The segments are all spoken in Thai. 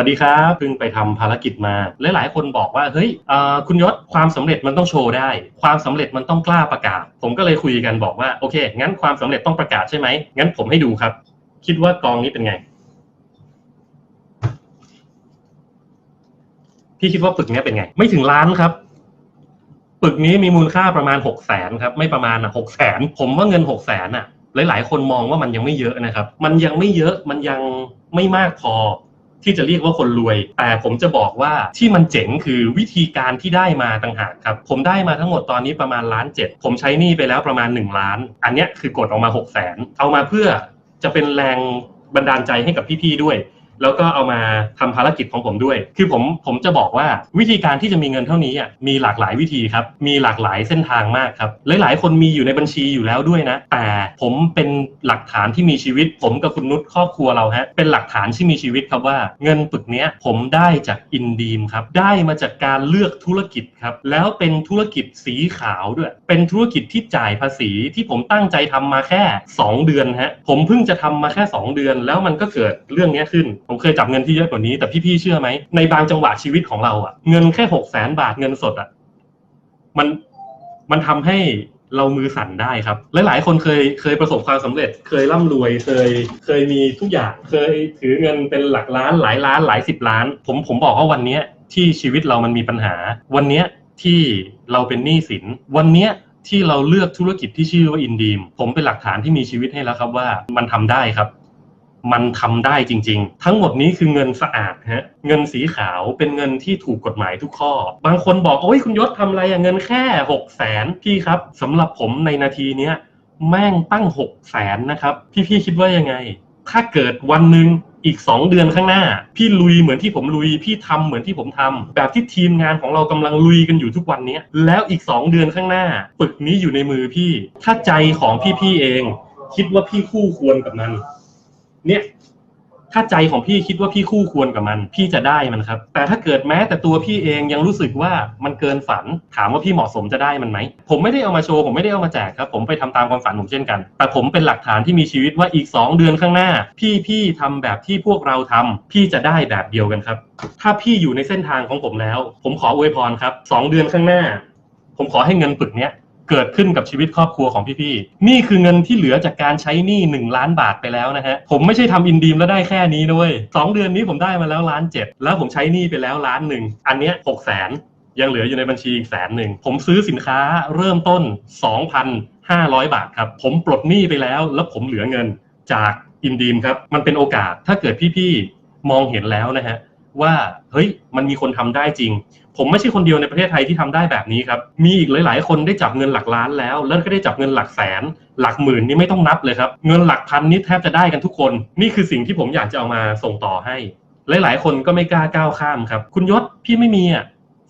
วัสดีครับเพิ่งไปทำภารกิจมาหลายๆคนบอกว่าเฮ้ยคุณยศความสำเร็จมันต้องโชว์ได้ ความสำเร็จมันต้องกล้าประกาศ ผมก็เลยคุยกันบอกว่าโอเค งั้นความสำเร็จต้องประกาศใช่ไหมงั้นผมให้ดูครับ คิดว่ากองนี้เป็นไง พี่คิดว่าปึกนี้เป็นไง ไม่ถึงล้านครับปึกนี้มีมูลค่าประมาณหกแสนครับ ไม่ประมาณอะหกแสนผมว่าเงินหกแสนอะ หลาย ๆ คนมองว่ามันยังไม่เยอะนะครับ มันยังไม่เยอะมันยังไม่มากพอ ที่จะเรียกว่าคนรวย แต่ผมจะบอกว่าที่มันเจ๋งคือวิธีการที่ได้มาต่างหากครับ ผมได้มาทั้งหมดตอนนี้ประมาณล้านเจ็ดผมใช้หนี้ไปแล้วประมาณ 1 ล้าน อันนี้คือกดออกมา6กแสนเอามาเพื่อจะเป็นแรงบันดาลใจให้กับพี่ๆด้วย แล้วก็เอามาทำภารกิจของผมด้วย คือผมผมจะบอกว่าวิธีการที่จะมีเงินเท่านี้อะมีหลากหลายวิธีครับ มีหลากหลายเส้นทางมากครับ หลาย ๆ คนมีอยู่ในบัญชีอยู่แล้วด้วยนะ แต่ผมเป็นหลักฐานที่มีชีวิต ผมกับคุณนุชครอบครัวเราฮะ เป็นหลักฐานที่มีชีวิตครับว่าเงินปึกเนี้ยผมได้จากอินดีมครับ ได้มาจากการเลือกธุรกิจครับ แล้วเป็นธุรกิจสีขาวด้วย เป็นธุรกิจที่จ่ายภาษีที่ผมตั้งใจทำมาแค่ 2 เดือนฮะ ผมเพิ่งจะทำมาแค่ 2 เดือน แล้วมันก็เกิดเรื่องเนี้ยขึ้นผมเคยจับเงินที่เยอะกว่านี้แต่พี่ๆเชื่อไหมในบางจังหวะชีวิตของเราอะเงินแค่หกแสนบาทเงินสดอะมันมันทำให้เรามือสั่นได้ครับ หลายๆ คนเคยเคยประสบความสำเร็จ เคยร่ำรวย เคยเคยมีทุกอย่าง เคยถือเงินเป็นหลักล้านหลายล้านหลายสิบล้าน ผมผมบอกว่าวันเนี้ยที่ชีวิตเรามันมีปัญหา วันเนี้ยที่เราเป็นหนี้สิน วันเนี้ยที่เราเลือกธุรกิจที่ชื่อว่าอินดีม ผมเป็นหลักฐานที่มีชีวิตให้แล้วครับว่ามันทำได้ครับ มันทำได้จริง ๆ ทั้งหมดนี้คือเงินสะอาดฮะเงินสีขาวเป็นเงินที่ถูกกฎหมายทุกข้อ บางคนบอกโอ้ยคุณยศทำอะไรอะเงินแค่หกแสนพี่ครับสำหรับผมในนาทีเนี้ยแม่งตั้งหกแสนนะครับ พี่ๆคิดว่ายังไง ถ้าเกิดวันหนึ่งอีก 2 เดือนข้างหน้า พี่ลุยเหมือนที่ผมลุย พี่ทำเหมือนที่ผมทำแบบที่ทีมงานของเรากำลังลุยกันอยู่ทุกวันนี้แล้วอีก 2 เดือนข้างหน้าปึกนี้อยู่ในมือพี่ ถ้าใจของพี่ๆเอง คิดว่าพี่คู่ควรกับมัน เนี่ย ถ้าใจของพี่คิดว่าพี่คู่ควรกับมัน พี่จะได้มันครับ แต่ถ้าเกิดแม้แต่ตัวพี่เองยังรู้สึกว่ามันเกินฝัน ถามว่าพี่เหมาะสมจะได้มันไหม ผมไม่ได้เอามาโชว์ ผมไม่ได้เอามาแจกครับ ผมไปทำตามความฝันผมเช่นกัน แต่ผมเป็นหลักฐานที่มีชีวิตว่าอีก 2 เดือนข้างหน้า พี่พี่ทำแบบที่พวกเราทำพี่จะได้แบบเดียวกันครับ ถ้าพี่อยู่ในเส้นทางของผมแล้ว ผมขออวยพรครับ2เดือนข้างหน้า ผมขอให้เงินปึกเนี้ย เกิดขึ้นกับชีวิตครอบครัวของพี่ๆ นี่คือเงินที่เหลือจากการใช้หนี้หนึ่งล้านบาทไปแล้วนะฮะ ผมไม่ใช่ทำอินดีมแล้วได้แค่นี้ด้วยสองเดือนนี้ผมได้มาแล้วล้านเจ็ดแล้วผมใช้หนี้ไปแล้วล้านหนึ่ง อันเนี้ยหกแสนยังเหลืออยู่ในบัญชีอีกแสนหนึ่ง ผมซื้อสินค้าเริ่มต้น 2,500 บาทครับ ผมปลดหนี้ไปแล้วแล้วผมเหลือเงินจากอินดีมครับ มันเป็นโอกาสถ้าเกิดพี่ๆ มองเห็นแล้วนะฮะ ว่าเฮ้ยมันมีคนทำได้จริง ผมไม่ใช่คนเดียวในประเทศไทยที่ทำได้แบบนี้ครับ มีอีกหลาย ๆ คนได้จับเงินหลักล้านแล้ว แล้วก็ได้จับเงินหลักแสน หลักหมื่นนี่ไม่ต้องนับเลยครับ เงินหลักพันนี่แทบจะได้กันทุกคน นี่คือสิ่งที่ผมอยากจะเอามาส่งต่อให้ หลาย ๆ คนก็ไม่กล้าก้าวข้ามครับ คุณยศพี่ไม่มีอะ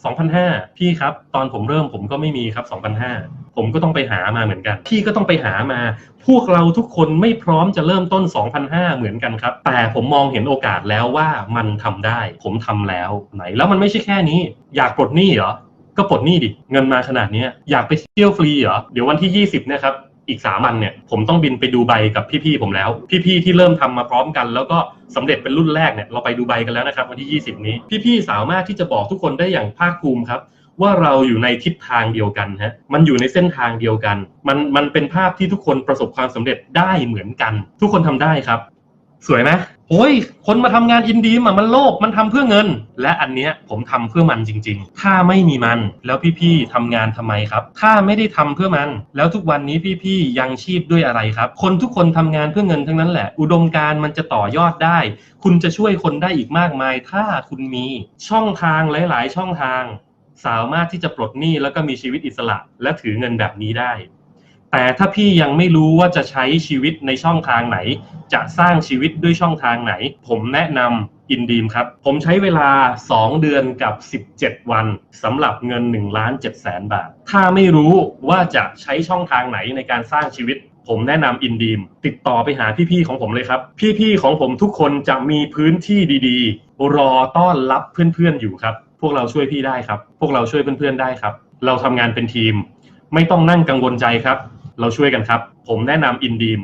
2,500พี่ครับ ตอนผมเริ่มผมก็ไม่มีครับ2,500 ผมก็ต้องไปหามาเหมือนกัน พี่ก็ต้องไปหามา พวกเราทุกคนไม่พร้อมจะเริ่มต้น2,500เหมือนกันครับ แต่ผมมองเห็นโอกาสแล้วว่ามันทำได้ ผมทำแล้วไหน แล้วมันไม่ใช่แค่นี้ อยากปลดหนี้เหรอ ก็ปลดหนี้ดิ เงินมาขนาดนี้อยากไปเที่ยวฟรีเหรอ เดี๋ยววันที่ 20เนะครับ อีกสามวันเนี่ย ผมต้องบินไปดูใบกับพี่ๆผมแล้ว พี่ๆที่เริ่มทำมาพร้อมกัน แล้วก็สำเร็จเป็นรุ่นแรกเนี่ย เราไปดูใบกันแล้วนะครับวันที่ 20 นี้ พี่ๆสามารถที่จะบอกทุกคนได้อย่างภาคภูมิครับ ว่าเราอยู่ในทิศทางเดียวกันฮะ มันอยู่ในเส้นทางเดียวกัน มันมันเป็นภาพที่ทุกคนประสบความสำเร็จได้เหมือนกัน ทุกคนทำได้ครับ สวยไหมโอ้ย คนมาทำงานอินดีมอะมันโลภมันทำเพื่อเงิน และอันเนี้ยผมทำเพื่อมันจริง ๆ ถ้าไม่มีมัน แล้วพี่ๆทำงานทำไมครับ ถ้าไม่ได้ทำเพื่อมัน แล้วทุกวันนี้พี่ๆยังชีพด้วยอะไรครับ คนทุกคนทำงานเพื่อเงินทั้งนั้นแหละ อุดมการณ์มันจะต่อยอดได้ คุณจะช่วยคนได้อีกมากมาย ถ้าคุณมีช่องทางหลาย ๆ ช่องทาง สามารถที่จะปลดหนี้แล้วก็มีชีวิตอิสระและถือเงินแบบนี้ได้ แต่ถ้าพี่ยังไม่รู้ว่าจะใช้ชีวิตในช่องทางไหน จะสร้างชีวิตด้วยช่องทางไหน ผมแนะนำอินดีมครับ ผมใช้เวลา 2 เดือนกับ 17 วันสำหรับเงิน1ล้าน7แสนบาท ถ้าไม่รู้ว่าจะใช้ช่องทางไหนในการสร้างชีวิตผมแนะนำอินดีมติดต่อไปหาพี่ๆของผมเลยครับ พี่ๆของผมทุกคนจะมีพื้นที่ดีๆ รอต้อนรับเพื่อนๆอยู่ครับ พวกเราช่วยพี่ได้ครับ พวกเราช่วยเพื่อนๆได้ครับ เราทำงานเป็นทีม ไม่ต้องนั่งกังวลใจครับ เราช่วยกันครับ ผมแนะนำอินดีม